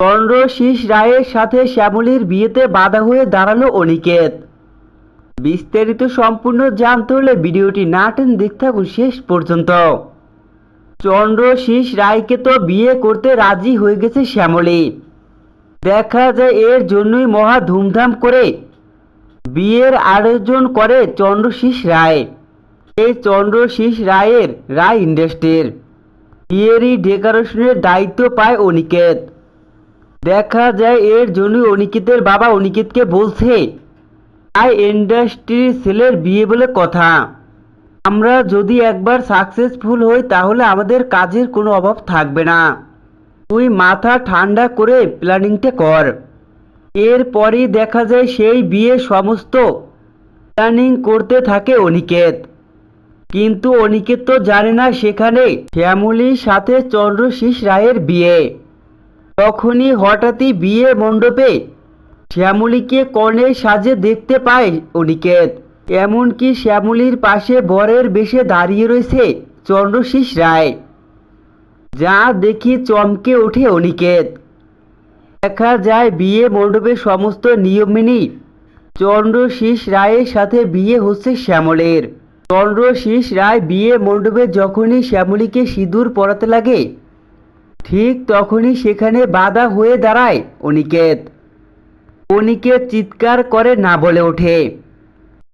চন্দ্রশীষ রায়ের সাথে শ্যামলীর বিয়েতে বাধা হয়ে দাঁড়াল অনিকেত। বিস্তারিত সম্পূর্ণ জানতে হলে ভিডিওটি না টেন দেখতে থাকুন শেষ পর্যন্ত। চন্দ্রশীষ রায়কে তো বিয়ে করতে রাজি হয়ে গেছে শ্যামলী। দেখা যায় এর জন্যই মহা ধুমধাম করে বিয়ের আয়োজন করে চন্দ্রশীষ রায়। এই চন্দ্রশীষ রায়ের রায় ইন্ডাস্ট্রির। বিয়েরই ডেকোরেশনের দায়িত্ব পায় অনিকেত। দেখা যায় এর জন্যই অনিকেতের বাবা অনিকেতকে বলছে, আই ইন্ডাস্ট্রির ছেলের বিয়ে বলে কথা। আমরা যদি একবার সাকসেসফুল হই, তাহলে আমাদের কাজের কোনো অভাব থাকবে না। তুই মাথা ঠান্ডা করে প্ল্যানিংটা কর। এরপরই দেখা যায় সেই বিয়ে সমস্ত প্ল্যানিং করতে থাকে অনিকেত। কিন্তু অনিকেত তো জানে না সেখানে ফ্যামিলির সাথে চন্দ্রশীষ রায়ের বিয়ে। তখনই হঠাৎই বিয়ে মণ্ডপে শ্যামলীকে কর্ণের সাজে দেখতে পায় অনিকেত। এমনকি শ্যামলীর পাশে বরের বেশে দাঁড়িয়ে রয়েছে চন্দ্রশীষ রায়। যা দেখি চমকে ওঠে অনিকেত। দেখা যায় বিয়ে মণ্ডপে সমস্ত নিয়ম মেনে চন্দ্রশীষ রায়ের সাথে বিয়ে হচ্ছে শ্যামলের। চন্দ্রশীষ রায় বিয়ে মণ্ডপে যখনই শ্যামলীকে সিঁদুর পরাতে লাগে ঠিক তখনই সেখানে বাধা হয়ে দাঁড়ায় অনিকেত। অনিকেত চিৎকার করে না বলে ওঠে।